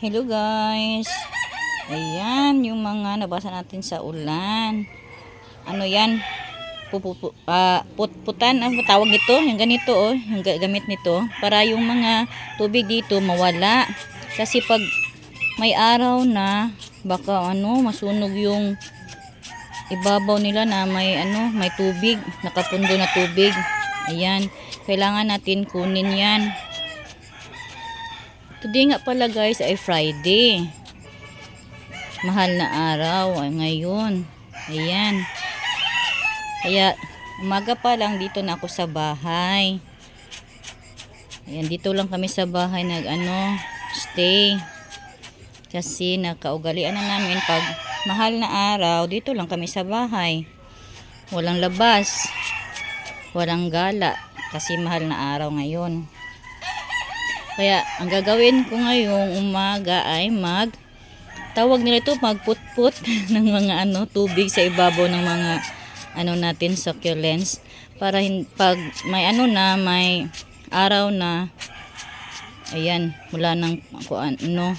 Hello guys. Ayan, yung mga nabasa natin sa ulan. Ano yan? Pupupu, ah, putputan, ang tawag nito, yung ganito oh, yung ga- gamit nito. Para yung mga tubig dito mawala. Kasi pag may araw na, baka ano, masunog yung ibabaw nila na may ano, may tubig, nakapundo na tubig. Ayan, kailangan natin kunin yan. Today nga pala guys ay Friday. Mahal na araw ay ngayon. Ayan. Kaya umaga pa lang dito na ako sa bahay. Ayan, dito lang kami sa bahay nag ano, stay. Kasi nakaugalian na namin pag mahal na araw, dito lang kami sa bahay. Walang labas. Walang gala kasi mahal na araw ngayon. Kaya ang gagawin ko ngayong umaga ay mag tawag nila ito magputput ng mga ano tubig sa ibabaw ng mga ano natin succulents para hin- pag may ano na may araw na ayan mula ng kuan ano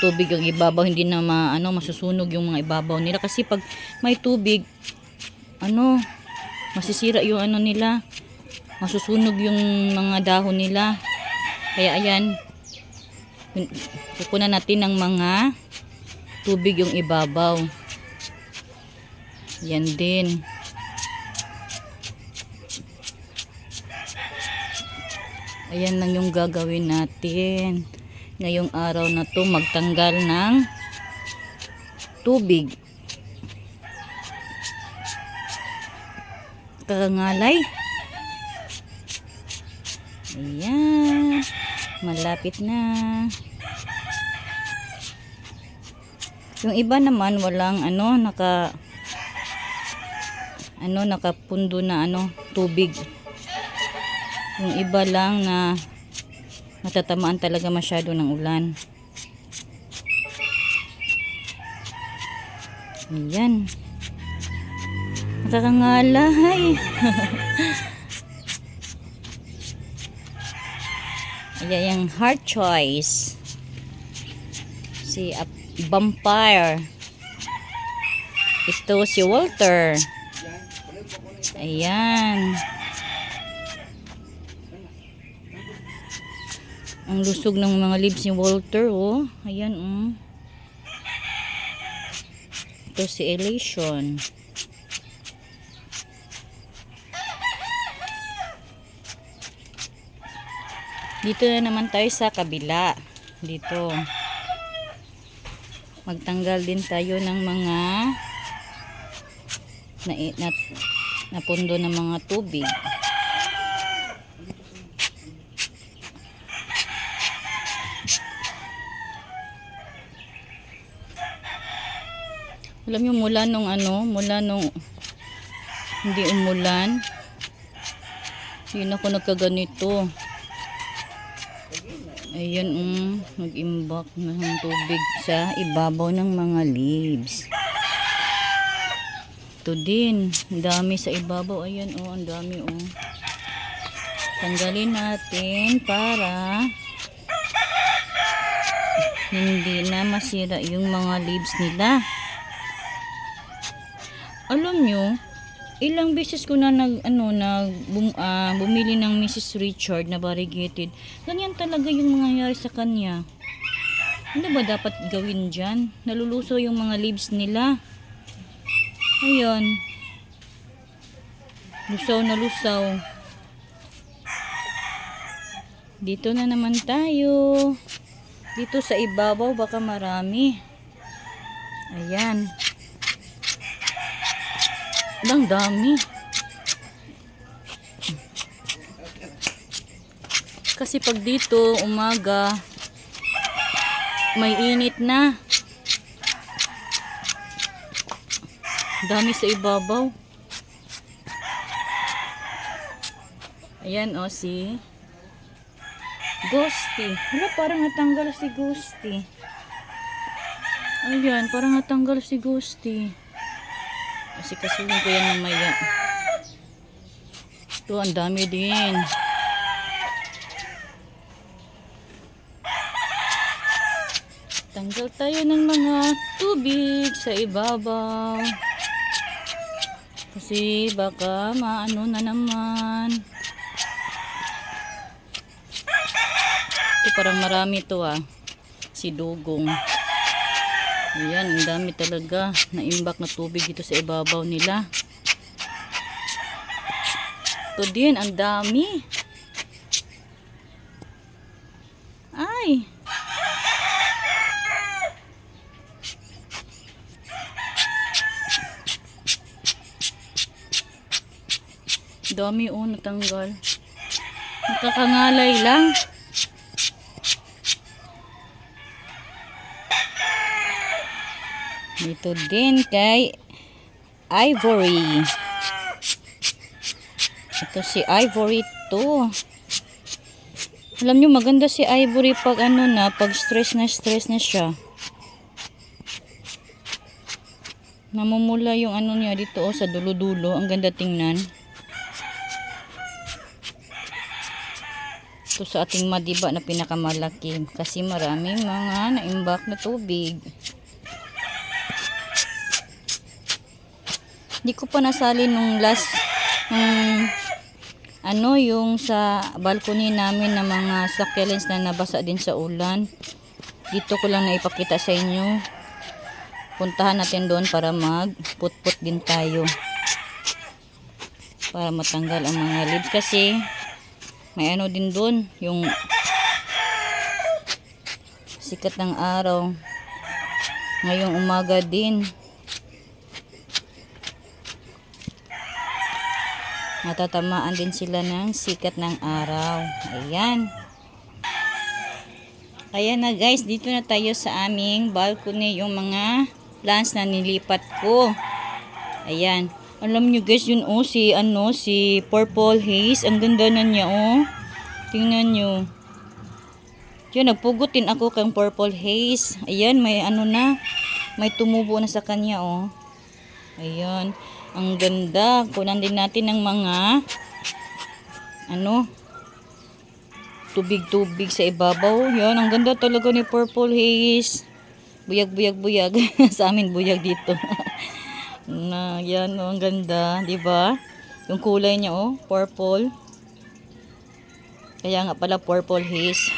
tubig ang ibabaw. Hindi na ma, ano masusunog yung mga ibabaw nila. Kasi pag may tubig ano masisira yung ano nila masusunog yung mga dahon nila kaya ayan, kukunan natin ng mga tubig yung ibabaw. Yan din. Ayan lang yung gagawin natin. Ngayong araw na to magtanggal ng tubig. Kakangalay. Ayan. Malapit na. Yung iba naman walang ano naka ano nakapundo na ano tubig. Yung iba lang na natatamaan talaga masyado ng ulan. Ayan. Nakakangalay. Ayan yung heart choice. Si a vampire. Ito si Walter. Ayan. Ang lusog ng mga leaves ni Walter, oh. Ayan, oh. Ito si Elation. Dito na naman tayo sa kabila. Dito. Magtanggal din tayo ng mga na, na, napundo ng mga tubig. Alam niyo mula nung ano, mula nung hindi umulan, na ako nagkaganito. Ayan, um, nag-imbak ng tubig sa ibabaw ng mga leaves. Ito din, dami sa ibabaw. Ayan, oh, ang dami, oh. Tanggalin natin para hindi na masira yung mga leaves nila. Alam nyo, ilang beses ko na nag ano nag bum, ah, bumili ng Mrs. Richard na variegated. Ganyan talaga yung mangyayari sa kanya. Ano ba dapat gawin diyan? Naluluso yung mga leaves nila. Ayun. Lusaw na lusaw. Dito na naman tayo. Dito sa ibabaw baka marami. Ayan. Ang dami. Kasi pag dito, umaga, may init na. Dami sa ibabaw. Ayan o si Ghosty. Wala, parang natanggal si Ghosty. Ayan, parang natanggal si Ghosty. Kasi kasulong ko yan mamaya. Ito, ang dami din. Tanggal tayo ng mga tubig sa ibabaw. Kasi baka maano na naman. Ito parang marami to ah. Si Dugong. Ayan, ang dami talaga naimbak na tubig dito sa ibabaw nila. Ito din, ang dami. Ay! Dami oh, natanggal. Nakakangalay lang. Dito din kay Ivory. Ito si Ivory to. Alam nyo, maganda si Ivory pag ano na, pag stress na stress na siya. Namumula yung ano niya dito oh, sa dulo-dulo. Ang ganda tingnan. Ito sa ating madiba na pinakamalaki. Kasi maraming mga naimbak na tubig. Hindi ko pa nasali nung last nung ano yung sa balcony namin na mga succulents na nabasa din sa ulan. Dito ko lang naipakita sa inyo. Puntahan natin doon para magputput din tayo. Para matanggal ang mga leaves kasi may ano din doon yung sikat ng araw. Ngayong umaga din. Matatamaan din sila ng sikat ng araw. Ayan. Ayan na guys, dito na tayo sa aming balcony yung mga plants na nilipat ko. Ayan. Alam nyo guys, yun oh, si ano, si Purple Haze. Ang ganda na niya oh. Tingnan nyo. Yun, nagpugutin ako kang Purple Haze. Ayan, may ano na. May tumubo na sa kanya oh. Ayan. Ang ganda. Kunan din natin ng mga ano tubig-tubig sa ibabaw. Yan, ang ganda talaga ni Purple Haze. Buyag-buyag-buyag. sa amin buyag dito. na, yan, oh, ang ganda. 'di ba? Yung kulay niya, oh, purple. Kaya nga pala Purple Haze.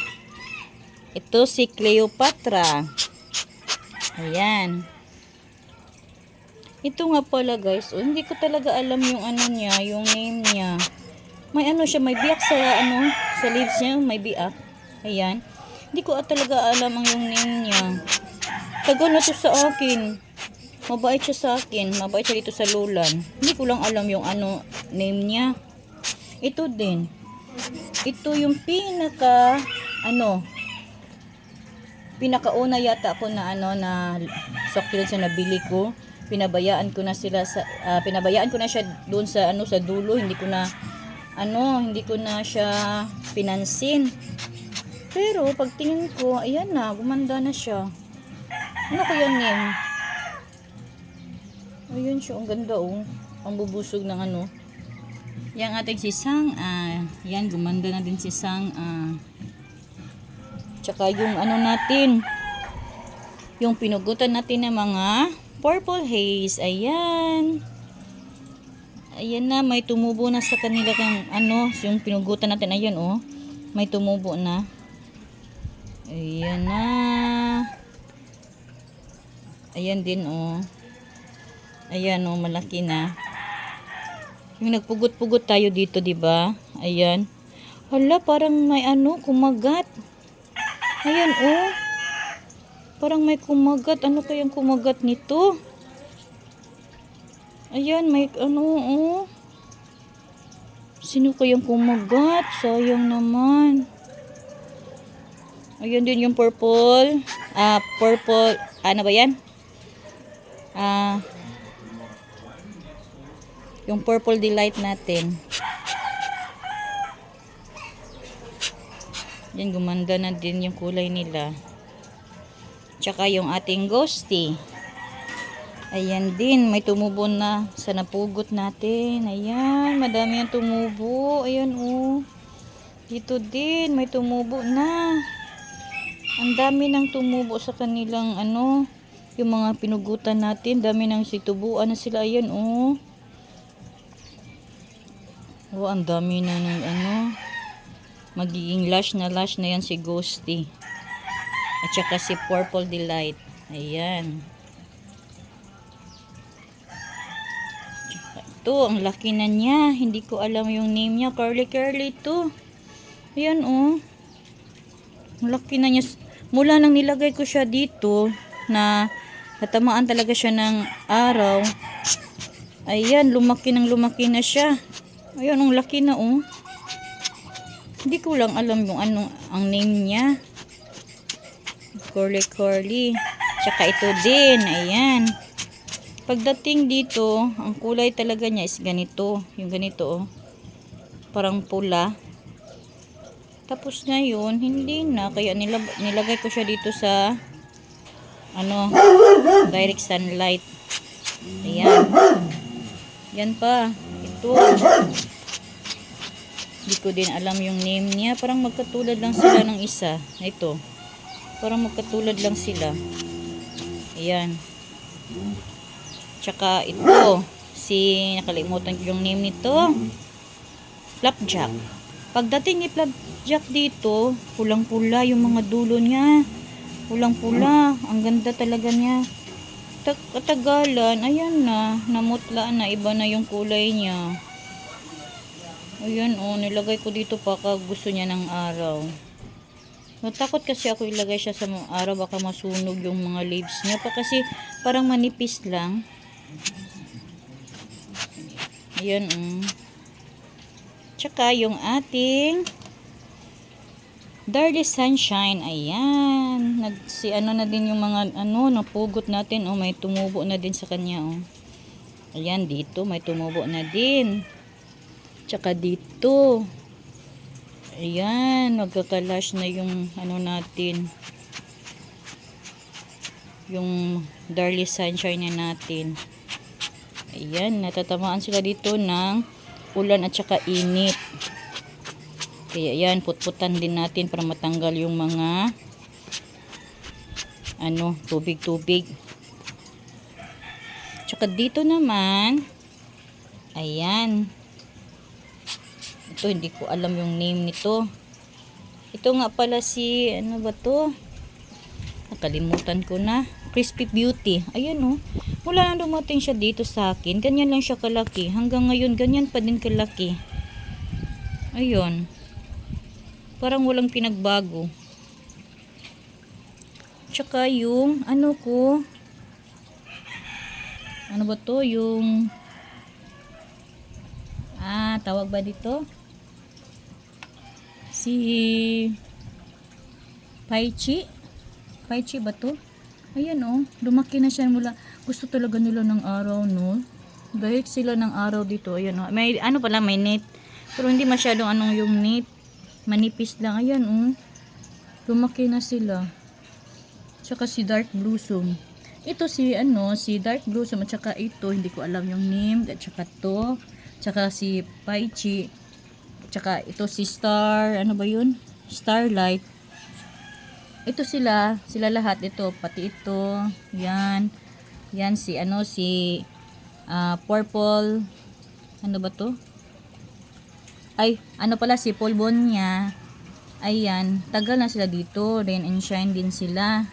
Ito si Cleopatra. Ayan. Ito nga pala guys, oh, hindi ko talaga alam yung ano niya, yung name niya. May ano siya, may biyak sa ano, sa leaves niya, may biyak. Ayan. Hindi ko talaga alam ang yung name niya. Tagal na to sa akin. Mabait siya sa akin. Mabait siya dito sa lulan. Hindi ko lang alam yung ano, name niya. Ito din. Ito yung pinaka, ano, pinakauna yata ako na ano na succulents na nabili ko pinabayaan ko na sila sa ah, pinabayaan ko na siya doon sa ano sa dulo. Hindi ko na ano hindi ko na siya pinansin. Pero pagtingin ko ayan na gumanda na siya. Ano kaya name ayun siya ang ganda oh. Ang bubusog ng ano. Yang ating si Sang ah yan gumanda na din si Sang ah. Tsaka yung ano natin, yung pinugutan natin ng mga purple haze. Ayan. Ayan na, may tumubo na sa kanila kang ano, yung pinugutan natin. Ayan oh, may tumubo na. Ayan na. Ayan din oh. Ayan oh, malaki na. Yung nagpugot-pugot tayo dito, 'di ba? Ayan. Hala, parang may ano, kumagat. Ayan, oh. Parang may kumagat. Ano kayang kumagat nito? Ayan, may ano, oh. Sino kayang kumagat? Sayang naman. Ayan din yung purple. Ah, purple. Ano ba yan? Ah, yung purple delight natin. Yan, gumanda na din yung kulay nila. Tsaka yung ating ghosty. Ayan din, may tumubo na sa napugot natin. Ayan, madami yung tumubo. Ayan, oh. Dito din, may tumubo na. Ang dami nang tumubo sa kanilang ano, yung mga pinugutan natin, dami nang situbuan na sila. Ayan, oh. Oh, ang dami na ng ano. Magiging lush na lush na yan si Ghosty. At saka si Purple Delight. Ayan. Tsaka ito, ang laki na niya. Hindi ko alam yung name niya. Curly Curly ito. Ayan, oh. Ang laki na niya. Mula nang nilagay ko siya dito, na natamaan talaga siya ng araw. Ayan, lumaki ng lumaki na siya. Ayan, ang laki na, oh. Hindi ko lang alam yung anong ang name niya. Curly Curly. Tsaka ito din. Ayan. Pagdating dito, ang kulay talaga niya is ganito. Yung ganito, oh. Parang pula. Tapos ngayon, hindi na. Kaya nilag nilagay ko siya dito sa ano, direct sunlight. Ayan. Yan pa. Ito. Hindi ko din alam yung name niya. Parang magkatulad lang sila ng isa. Ito. Parang magkatulad lang sila. Ayan. Tsaka ito. Si, nakalimutan yung name nito. Flapjack. Pagdating ni Flapjack dito, pulang-pula yung mga dulo niya. Pulang-pula. Ang ganda talaga niya. Tag katagalan, ayan na. Namutla na. Iba na yung kulay niya. Ayan oh, nilagay ko dito pa kag gusto niya ng araw. Natakot kasi ako ilagay siya sa mga araw baka masunog yung mga leaves niya pa kasi parang manipis lang. Ayan oh. Tsaka yung ating Darly Sunshine. Ayan. Nag, si ano na din yung mga ano, napugot natin. Oh, may tumubo na din sa kanya. Oh. Ayan, dito may tumubo na din. Tsaka dito. Ayan, magkakalash na yung ano natin. Yung Darly Sunshine na natin. Ayan, natatamaan sila dito ng ulan at saka init. Kaya yan, putputan din natin para matanggal yung mga ano, tubig-tubig. Tsaka dito naman, ayan, ito, hindi ko alam yung name nito. Ito nga pala si, ano ba to? Nakalimutan ko na. Crispy Beauty. Ayan oh. Mula na dumating siya dito sa akin, ganyan lang siya kalaki. Hanggang ngayon, ganyan pa din kalaki. Ayun. Parang walang pinagbago. Tsaka yung, ano ko, ano ba to? Yung, ah, tawag ba dito? Si Paichi. Paichi ba to? Ayan oh, lumaki na siya mula. Gusto talaga nila ng araw, no? Dahil sila ng araw dito. Ayan oh. May, ano pala, may net. Pero hindi masyadong anong yung net. Manipis lang. Ayan oh. Lumaki na sila. Tsaka si Dark Blossom. Ito si ano, si Dark Blossom at saka ito, hindi ko alam yung name. At saka to. Tsaka si Paichi. Tsaka ito si Star, ano ba yun? Starlight. Ito sila, sila lahat ito, pati ito. Yan. Yan si ano si ah, Purple ano ba to? Ay, ano pala si Polbonia. Ayan, tagal na sila dito. Rain and shine din sila.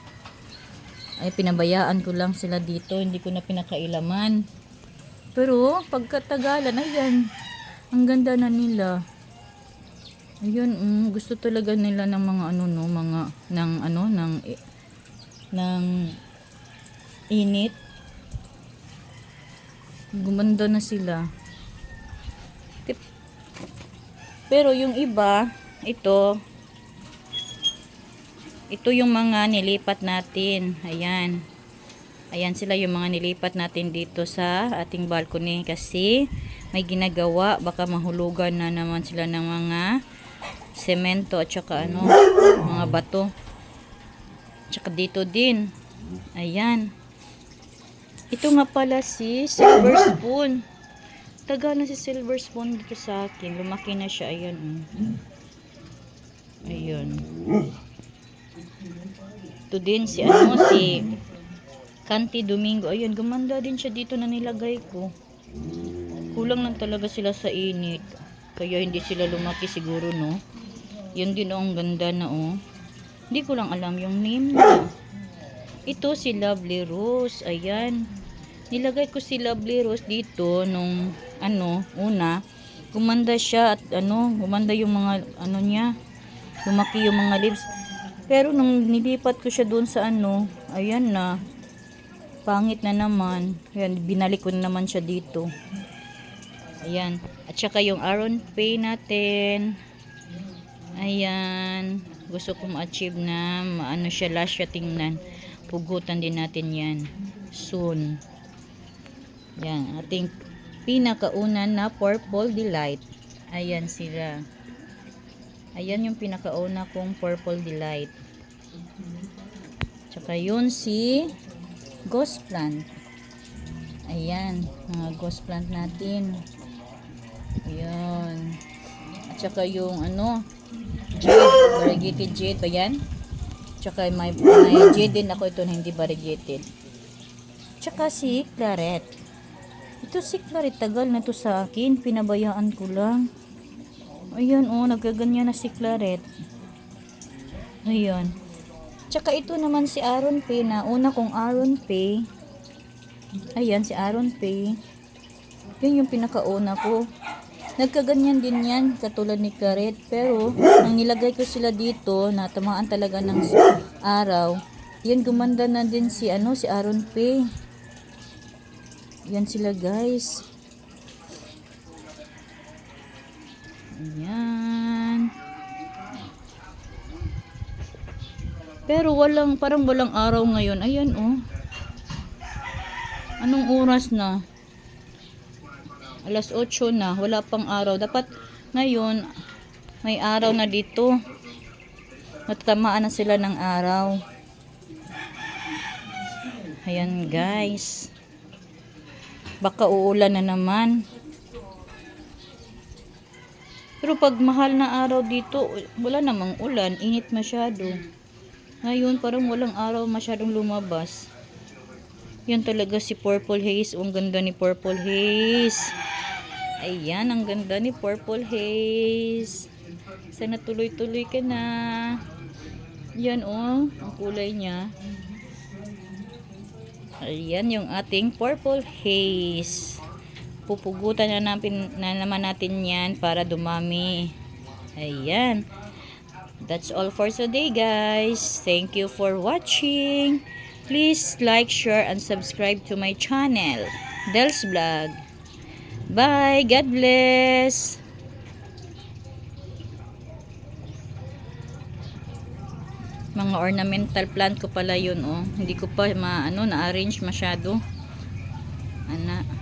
Ay, pinabayaan ko lang sila dito. Hindi ko na pinakailaman. Pero, pagkatagalan, ayan. Ang ganda na nila. Ayun, mm, gusto talaga nila ng mga ano no, mga ng ano ng i- ng init. Gumanda na sila. Tip- Pero yung iba, ito ito yung mga nilipat natin. Ayan. Ayan sila yung mga nilipat natin dito sa ating balcony kasi may ginagawa. Baka mahulugan na naman sila ng mga semento at saka ano, mga bato. Tsaka dito din. Ayan. Ito nga pala si Silver Spoon. Taga na si Silver Spoon dito sa akin. Lumaki na siya. Ayan. oh. Ayun. Ito din si ano, si Kanti Domingo. Ayun, gumanda din siya dito na nilagay ko. Kulang lang talaga sila sa init. Kaya hindi sila lumaki siguro, no? Yun din, oh, ang ganda na, oh. Hindi ko lang alam yung name niya. Ito si Lovely Rose. Ayan. Nilagay ko si Lovely Rose dito nung ano, una. Gumanda siya at ano, gumanda yung mga ano niya. Lumaki yung mga leaves. Pero nung nilipat ko siya doon sa ano, ayan na. Pangit na naman. Ayan, binalik ko na naman siya dito. Ayan. At saka yung Aron Pay natin. Ayan. Gusto ko ma-achieve na maano siya last siya tingnan. Pugutan din natin yan. Soon. Yan. Ating pinakauna na Purple Delight. Ayan sila. Ayan yung pinakauna kong Purple Delight. Tsaka yun si Ghost Plant. Ayan. Mga Ghost Plant natin. Ayan. At saka yung ano, jade, variegated jade ba yan? Tsaka may, may jade din ako ito na hindi variegated. Tsaka si claret. Ito si claret, tagal na to sa akin. Pinabayaan ko lang. Ayan, oh, nagaganyan na si claret. Ayan. Tsaka ito naman si Aaron Pay na una kong Aaron Pay. Ayan, si Aaron Pay. Yun yung pinakauna ko. Nagkaganyan din yan, katulad ni Karet. Pero, nang nilagay ko sila dito, natamaan talaga ng araw, yan gumanda na din si, ano, si Aaron Pay. Yan sila guys. Ayan. Pero walang, parang walang araw ngayon. Ayan oh. Anong oras na? Alas 8 na. Wala pang araw. Dapat ngayon, may araw na dito. Matatamaan na sila ng araw. Ayan guys. Baka uulan na naman. Pero pag mahal na araw dito, wala namang ulan. Init masyado. Ngayon, parang walang araw masyadong lumabas. Yan talaga si Purple Haze. Ang ganda ni Purple Haze. Ayan, ang ganda ni Purple Haze. Sana tuloy-tuloy ka na. Yan oh, ang kulay niya. Ayan yung ating Purple Haze. Pupugutan na, natin, na naman natin yan para dumami. Ayan. That's all for today guys. Thank you for watching. Please like, share, and subscribe to my channel, Del's Vlog. Bye! God bless! Mga ornamental plant ko pala yun, oh. Hindi ko pa, ma, ano, na-arrange masyado. Ana.